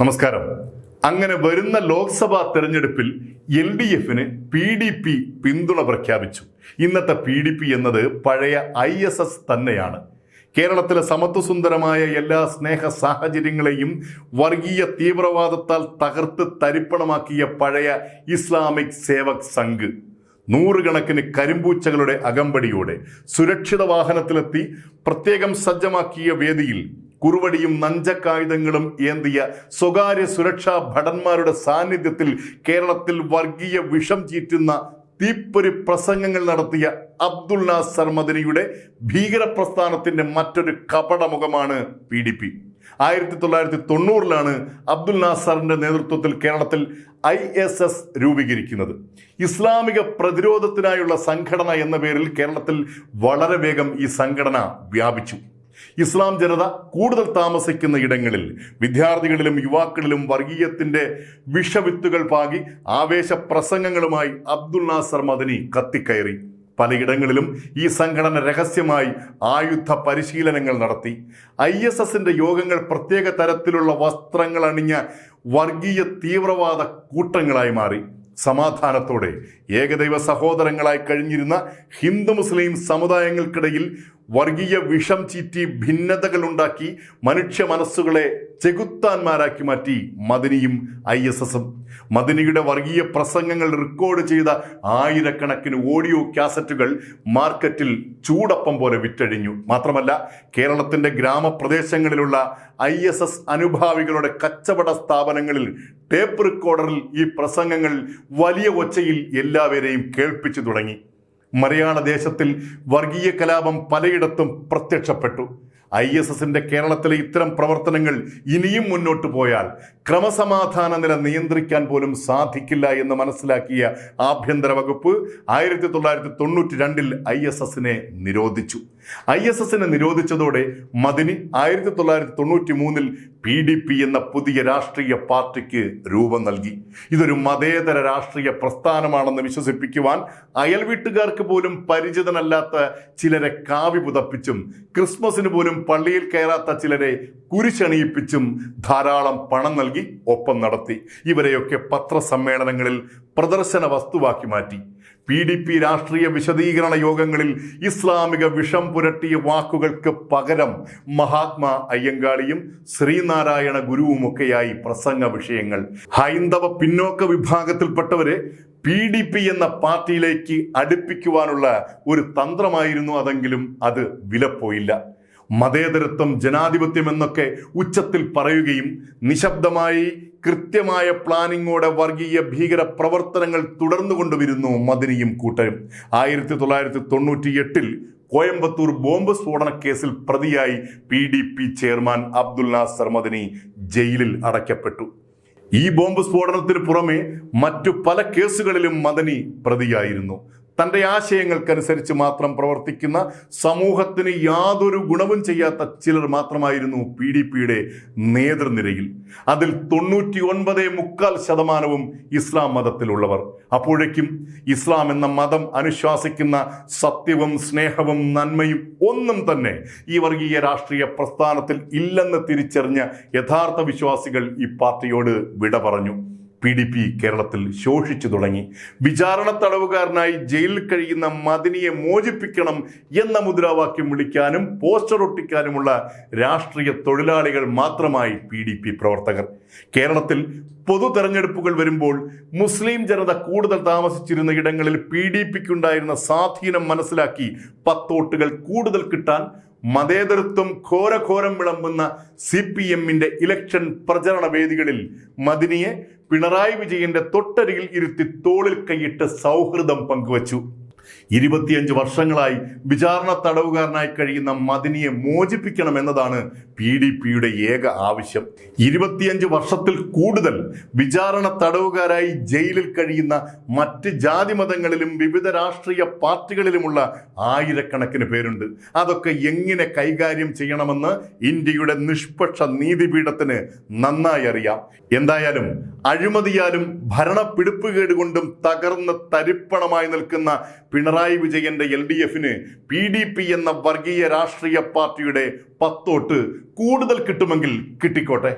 നമസ്കാരം. അങ്ങനെ വരുന്ന ലോക്സഭാ തെരഞ്ഞെടുപ്പിൽ എൽ ഡി എഫിന് പി ഡി പി പിന്തുണ പ്രഖ്യാപിച്ചു. ഇന്നത്തെ പി ഡി പി എന്നത് പഴയ ഐ എസ് എസ് തന്നെയാണ്. കേരളത്തിലെ സമത്വസുന്ദരമായ എല്ലാ സ്നേഹ സാഹചര്യങ്ങളെയും വർഗീയ തീവ്രവാദത്താൽ തകർത്ത് തരിപ്പണമാക്കിയ പഴയ ഇസ്ലാമിക് സേവക് സംഘ്. നൂറുകണക്കിന് കരിമ്പൂച്ചകളുടെ അകമ്പടിയോടെ സുരക്ഷിത വാഹനത്തിലെത്തി പ്രത്യേകം സജ്ജമാക്കിയ വേദിയിൽ കുറുവടിയും നഞ്ചക്കായുധങ്ങളും ഏന്തിയ സ്വകാര്യ സുരക്ഷാ ഭടന്മാരുടെ സാന്നിധ്യത്തിൽ കേരളത്തിൽ വർഗീയ വിഷം ചീറ്റുന്ന തീപ്പൊരി പ്രസംഗങ്ങൾ നടത്തിയ അബ്ദുൽ നാസർ മദനിയുടെ ഭീകരപ്രസ്ഥാനത്തിന്റെ മറ്റൊരു കപടമുഖമാണ് പി ഡി പി. ആയിരത്തി തൊള്ളായിരത്തി തൊണ്ണൂറിലാണ് അബ്ദുൽ നാസറിന്റെ നേതൃത്വത്തിൽ കേരളത്തിൽ ഐ എസ് എസ് രൂപീകരിക്കുന്നത്. ഇസ്ലാമിക പ്രതിരോധത്തിനായുള്ള സംഘടന എന്ന പേരിൽ കേരളത്തിൽ വളരെ വേഗം ഈ സംഘടന വ്യാപിച്ചു. ഇസ്ലാം ജനത കൂടുതൽ താമസിക്കുന്ന ഇടങ്ങളിൽ വിദ്യാർത്ഥികളിലും യുവാക്കളിലും വർഗീയത്തിന്റെ വിഷവിത്തുകൾ പാകി ആവേശ പ്രസംഗങ്ങളുമായി അബ്ദുൽ നാസർ മദനി കത്തിക്കയറി. പലയിടങ്ങളിലും ഈ സംഘടന രഹസ്യമായി ആയുധ പരിശീലനങ്ങൾ നടത്തി. ഐ എസ് എസിന്റെ യോഗങ്ങൾ പ്രത്യേക തരത്തിലുള്ള വസ്ത്രങ്ങൾ അണിഞ്ഞ വർഗീയ തീവ്രവാദ കൂട്ടങ്ങളായി മാറി. സമാധാനത്തോടെ ഏകദൈവ സഹോദരങ്ങളായി കഴിഞ്ഞിരുന്ന ഹിന്ദു മുസ്ലിം സമുദായങ്ങൾക്കിടയിൽ വർഗീയ വിഷം ചീറ്റി ഭിന്നതകളുണ്ടാക്കി മനുഷ്യ മനസ്സുകളെ ചെകുത്താന്മാരാക്കി മാറ്റി മദനിയും ഐ എസ് എസും. മദനിയുടെ വർഗീയ പ്രസംഗങ്ങൾ റെക്കോർഡ് ചെയ്ത ആയിരക്കണക്കിന് ഓഡിയോ കാസറ്റുകൾ മാർക്കറ്റിൽ ചൂടപ്പം പോലെ വിറ്റഴിഞ്ഞു. മാത്രമല്ല കേരളത്തിന്റെ ഗ്രാമപ്രദേശങ്ങളിലുള്ള ഐ എസ് എസ് അനുഭാവികളുടെ കച്ചവട സ്ഥാപനങ്ങളിൽ ടേപ്പ് റെക്കോർഡറിൽ ഈ പ്രസംഗങ്ങൾ വലിയ ഒച്ചയിൽ എല്ലാവരെയും കേൾപ്പിച്ചു തുടങ്ങി. മലയാള ദേശത്തിൽ വർഗീയ കലാപം പലയിടത്തും പ്രത്യക്ഷപ്പെട്ടു. ഐ എസ് എസിന്റെ കേരളത്തിലെ ഇത്തരം പ്രവർത്തനങ്ങൾ ഇനിയും മുന്നോട്ട് പോയാൽ ക്രമസമാധാന നില നിയന്ത്രിക്കാൻ പോലും സാധിക്കില്ല എന്ന് മനസ്സിലാക്കിയ ആഭ്യന്തര വകുപ്പ് ആയിരത്തി തൊള്ളായിരത്തി തൊണ്ണൂറ്റി രണ്ടിൽ ഐ എസ് എസിനെ നിരോധിച്ചു. ഐ എസ് എസിനെ നിരോധിച്ചതോടെ മദിനി ആയിരത്തി തൊള്ളായിരത്തി തൊണ്ണൂറ്റി മൂന്നിൽ പി ഡി പി എന്ന പുതിയ രാഷ്ട്രീയ പാർട്ടിക്ക് രൂപം നൽകി. ഇതൊരു മതേതര രാഷ്ട്രീയ പ്രസ്ഥാനമാണെന്ന് വിശ്വസിപ്പിക്കുവാൻ അയൽ വീട്ടുകാർക്ക് പോലും പരിചിതനല്ലാത്ത ചിലരെ കാവി പുതപ്പിച്ചും ക്രിസ്മസിന് പോലും പള്ളിയിൽ കയറാത്ത ചിലരെ കുരിശണിയിപ്പിച്ചും ധാരാളം പണം നൽകി ഒപ്പം നടത്തി. ഇവരെയൊക്കെ പത്രസമ്മേളനങ്ങളിൽ പ്രദർശന വസ്തുവാക്കി മാറ്റി. പി ഡി പി രാഷ്ട്രീയ വിശദീകരണ യോഗങ്ങളിൽ ഇസ്ലാമിക വിഷം പുരട്ടിയ വാക്കുകൾക്ക് പകരം മഹാത്മാ അയ്യങ്കാളിയും ശ്രീനാരായണ ഗുരുവുമൊക്കെയായി പ്രസംഗ വിഷയങ്ങൾ. ഹൈന്ദവ പിന്നോക്ക വിഭാഗത്തിൽപ്പെട്ടവരെ പി ഡി പി എന്ന പാർട്ടിയിലേക്ക് അടുപ്പിക്കുവാനുള്ള ഒരു തന്ത്രമായിരുന്നു അതെങ്കിലും അത് വിലപ്പോയില്ല. മതേതരത്വം ജനാധിപത്യം എന്നൊക്കെ ഉച്ചത്തിൽ പറയുകയും നിശബ്ദമായി കൃത്യമായ പ്ലാനിങ്ങോടെ വർഗീയ ഭീകര പ്രവർത്തനങ്ങൾ തുടർന്നു തുടർന്നുകൊണ്ടുവരുന്നു മദനിയും കൂട്ടരും. ആയിരത്തി തൊള്ളായിരത്തി തൊണ്ണൂറ്റി എട്ടിൽ കോയമ്പത്തൂർ ബോംബ് സ്ഫോടന കേസിൽ പ്രതിയായി P D P chairman Abdul Nasser Madani ജയിലിൽ അടയ്ക്കപ്പെട്ടു. ഈ ബോംബ് സ്ഫോടനത്തിന് പുറമെ മറ്റു പല കേസുകളിലും മദനി പ്രതിയായിരുന്നു. തന്റെ ആശയങ്ങൾക്കനുസരിച്ച് മാത്രം പ്രവർത്തിക്കുന്ന സമൂഹത്തിന് യാതൊരു ഗുണവും ചെയ്യാത്ത ചിലർ മാത്രമായിരുന്നു പി ഡി പിയുടെ നേതൃനിരയിൽ. അതിൽ തൊണ്ണൂറ്റി ഒൻപത് മുക്കാൽ ശതമാനവും ഇസ്ലാം മതത്തിലുള്ളവർ. അപ്പോഴേക്കും ഇസ്ലാം എന്ന മതം അനുശാസിക്കുന്ന സത്യവും സ്നേഹവും നന്മയും ഒന്നും തന്നെ ഈ വർഗീയ രാഷ്ട്രീയ പ്രസ്ഥാനത്തിൽ ഇല്ലെന്ന് തിരിച്ചറിഞ്ഞ യഥാർത്ഥ വിശ്വാസികൾ ഈ പാർട്ടിയോട് വിട പറഞ്ഞു. പി ഡി പി കേരളത്തിൽ ശോഷിച്ചു തുടങ്ങി. വിചാരണ തടവുകാരനായി ജയിലിൽ കഴിയുന്ന മദിനിയെ മോചിപ്പിക്കണം എന്ന മുദ്രാവാക്യം വിളിക്കാനും പോസ്റ്റർ ഒട്ടിക്കാനുമുള്ള രാഷ്ട്രീയ തൊഴിലാളികൾ മാത്രമായി പി ഡി പി പ്രവർത്തകർ. കേരളത്തിൽ പൊതു തെരഞ്ഞെടുപ്പുകൾ വരുമ്പോൾ മുസ്ലിം ജനത കൂടുതൽ താമസിച്ചിരുന്ന ഇടങ്ങളിൽ പി ഡി പിക്കുണ്ടായിരുന്ന സ്വാധീനം മനസ്സിലാക്കി പത്തോട്ടുകൾ കൂടുതൽ കിട്ടാൻ മതേതരത്വം ഘോരഘോരം വിളമ്പുന്ന സി പി എമ്മിന്റെ ഇലക്ഷൻ പ്രചരണ വേദികളിൽ മദിനിയെ പിണറായി വിജയന്റെ തൊട്ടരികിൽ ഇരുത്തി തോളിൽ കൈയിട്ട് സൗഹൃദം പങ്കുവച്ചു. ഇരുപത്തിയഞ്ച് വർഷങ്ങളായി വിചാരണ തടവുകാരനായി കഴിയുന്ന മദിനിയെ മോചിപ്പിക്കണം എന്നതാണ് പി ഡി പിയുടെ ഏക ആവശ്യം. ഇരുപത്തിയഞ്ച് വർഷത്തിൽ കൂടുതൽ വിചാരണ തടവുകാരായി ജയിലിൽ കഴിയുന്ന മറ്റ് ജാതി മതങ്ങളിലും വിവിധ രാഷ്ട്രീയ പാർട്ടികളിലുമുള്ള ആയിരക്കണക്കിന് പേരുണ്ട്. അതൊക്കെ എങ്ങനെ കൈകാര്യം ചെയ്യണമെന്ന് ഇന്ത്യയുടെ നിഷ്പക്ഷ നീതിപീഠത്തിന് നന്നായി അറിയാം. എന്തായാലും അഴിമതിയാലും ഭരണപ്പിടിപ്പുകേട് കൊണ്ടും തകർന്ന് തരിപ്പണമായി നിൽക്കുന്ന പിണറായി വിജയന്റെ എൽ ഡി എഫിന് പി ഡി പി എന്ന വർഗീയ രാഷ്ട്രീയ പാർട്ടിയുടെ പത്തോട്ട് കൂടുതൽ കിട്ടുമെങ്കിൽ കിട്ടിക്കോട്ടെ.